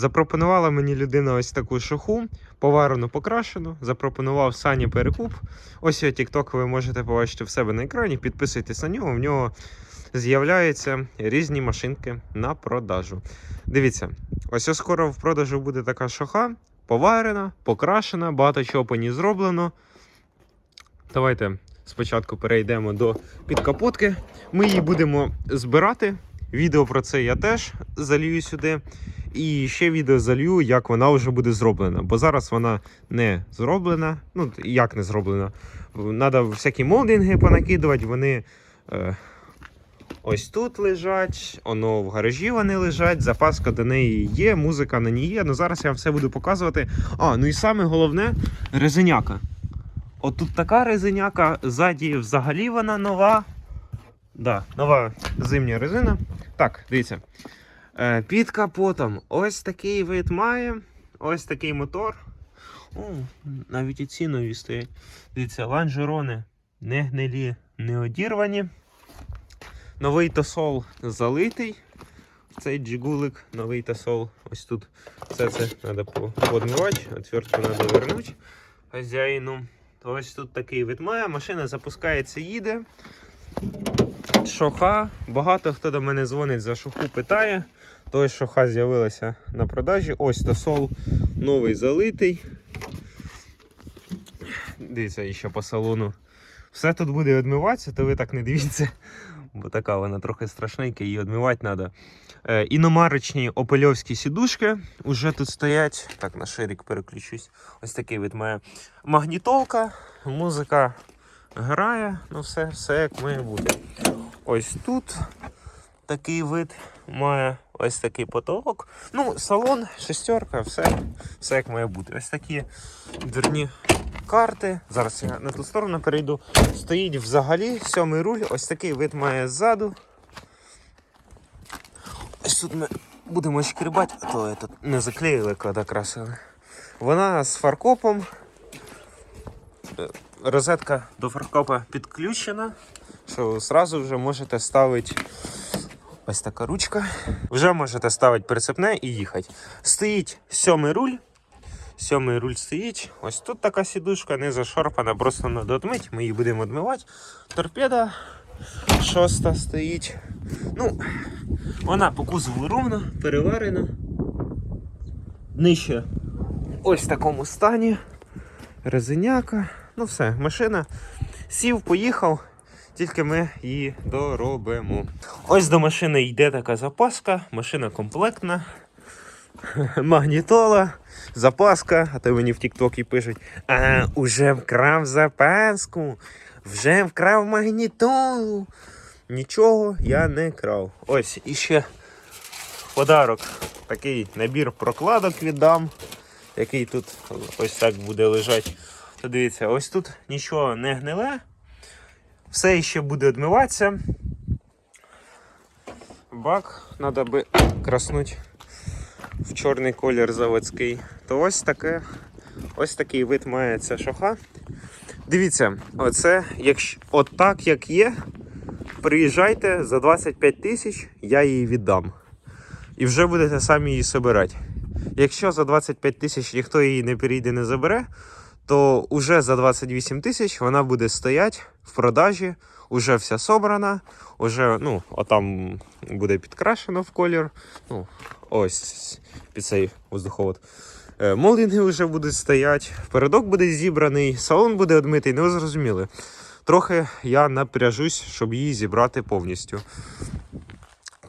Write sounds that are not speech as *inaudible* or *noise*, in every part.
Запропонувала мені людина ось таку шуху, поварену, покрашену. Запропонував Сані перекуп. Ось його TikTok ви можете побачити в себе на екрані. Підписуйтесь на нього. В нього з'являються різні машинки на продажу. Дивіться, ось ось скоро в продажу буде така шоха, поварена, покрашена, багато чого по ній зроблено. Давайте спочатку перейдемо до підкапотки. Ми її будемо збирати. Відео про це я теж залью сюди. І ще відео залью, як вона вже буде зроблена. Бо зараз вона не зроблена. Ну, як не зроблена? Треба всякі молдинги понакидувати, вони. Е, Ось тут лежать, воно в гаражі вони лежать, запаска до неї є, музика на ній є. Ну зараз я вам все буду показувати. А, ну і саме головне резиняка. От тут така резиняка, ззаді взагалі вона нова. Да, нова зимня резина. Так, дивіться. Е, під капотом ось такий вид має. Ось такий мотор. О, навіть і ці нові стоять. Дивіться, ланжерони не гнилі, не одірвані. Новий тосол залитий. Цей джигулик, новий тосол. Ось тут все це треба подмивати, отвертку треба вернути хазяїну. Ось тут такий вид має. Машина запускається, їде. Шоха. Багато хто до мене дзвонить за шоху, питає. Той шоха з'явилася на продажі. Ось тосол новий залитий. Дивіться, ще по салону. Все тут буде відмиватися, то ви так не дивіться. Бо така вона трохи страшненька, її відмивати треба. Е, іномарочні опельовські сідушки вже тут стоять. Так, на ширик переключусь. Ось такий вид має магнітолка, музика грає, ну все, все як має бути. Ось тут такий вид має ось такий потолок. Ну, салон, шестерка, все, все як має бути. Ось такі дверні карти. Зараз я на ту сторону перейду. Стоїть взагалі сьомий руль, ось такий вид має ззаду. Ось тут ми будемо шкрібати, а то я тут не заклеїли, коли красили. Вона з фаркопом. Розетка до фаркопа підключена. Що зразу вже можете ставити ось така ручка. Вже можете ставити прицепне і їхати. Стоїть сьомий руль. Сьомий руль стоїть. Ось тут така сідушка, не зашорпана, просто треба відмити. Ми її будемо відмивати. Торпеда шоста стоїть. Ну, вона по кузову ровна, переварена. Нижче ось в такому стані. Резиняка. Ну все, машина. Сів, поїхав, тільки ми її доробимо. Ось до машини йде така запаска, машина комплектна. *laughs* Магнітола, запаска, а то мені в Тіктокі пишуть: а, уже вкрав запаску, вже вкрав магнітолу. Нічого я не крав. Ось іще подарок. Такий набір прокладок віддам, який тут ось так буде лежати. То дивіться, ось тут нічого не гниле. Все ще буде відмиватися. Бак треба би краснути в чорний колір заводський. То ось таке, ось такий вид має шоха. Дивіться, оце, якщо, от так як є, приїжджайте за 25 тисяч, я її віддам. І вже будете самі її собирати. Якщо за 25 тисяч ніхто її не перейде, не забере, то уже за 28 тисяч вона буде стояти в продажі, уже вся собрана, уже, ну, отам буде підкрашено в колір. Ну, ось під цей воздуховод. Е, Молдинги вже будуть стояти, передок буде зібраний, салон буде одмитий, ну ви зрозуміли. Трохи я напряжусь, щоб її зібрати повністю.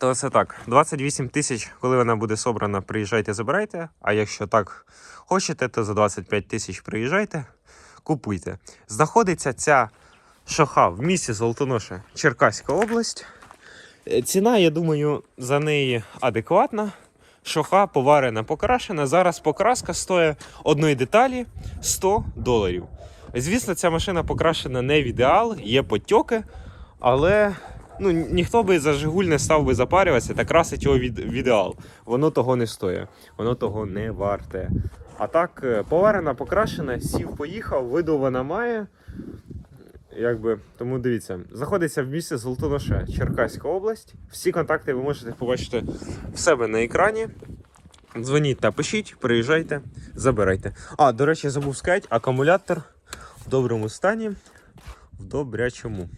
То це так, 28 тисяч, коли вона буде собрана, приїжджайте, забирайте. А якщо так хочете, то за 25 тисяч приїжджайте, купуйте. Знаходиться ця шоха в місті Золотоноша, Черкаська область. Е, Ціна, я думаю, за неї адекватна. Шоха поварена, покрашена. Зараз покраска стоїть одної деталі 100 доларів. Звісно, ця машина покрашена не в ідеал, є потьоки, але ну, ніхто би за Жигуль не став би запарюватися та красить його від, в ідеал. Воно того не стоїть, воно того не варте. А так, е, поварена, покрашена, сів, поїхав, виду вона має. Якби, тому дивіться, знаходиться в місті Золотоноше, Черкаська область. Всі контакти ви можете побачити в себе на екрані. дзвоніть та пишіть, приїжджайте, забирайте. А, до речі, забув сказати, акумулятор в доброму стані, в добрячому.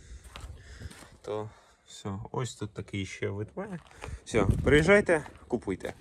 То все, ось тут такий ще вид має. Все, приїжджайте, купуйте.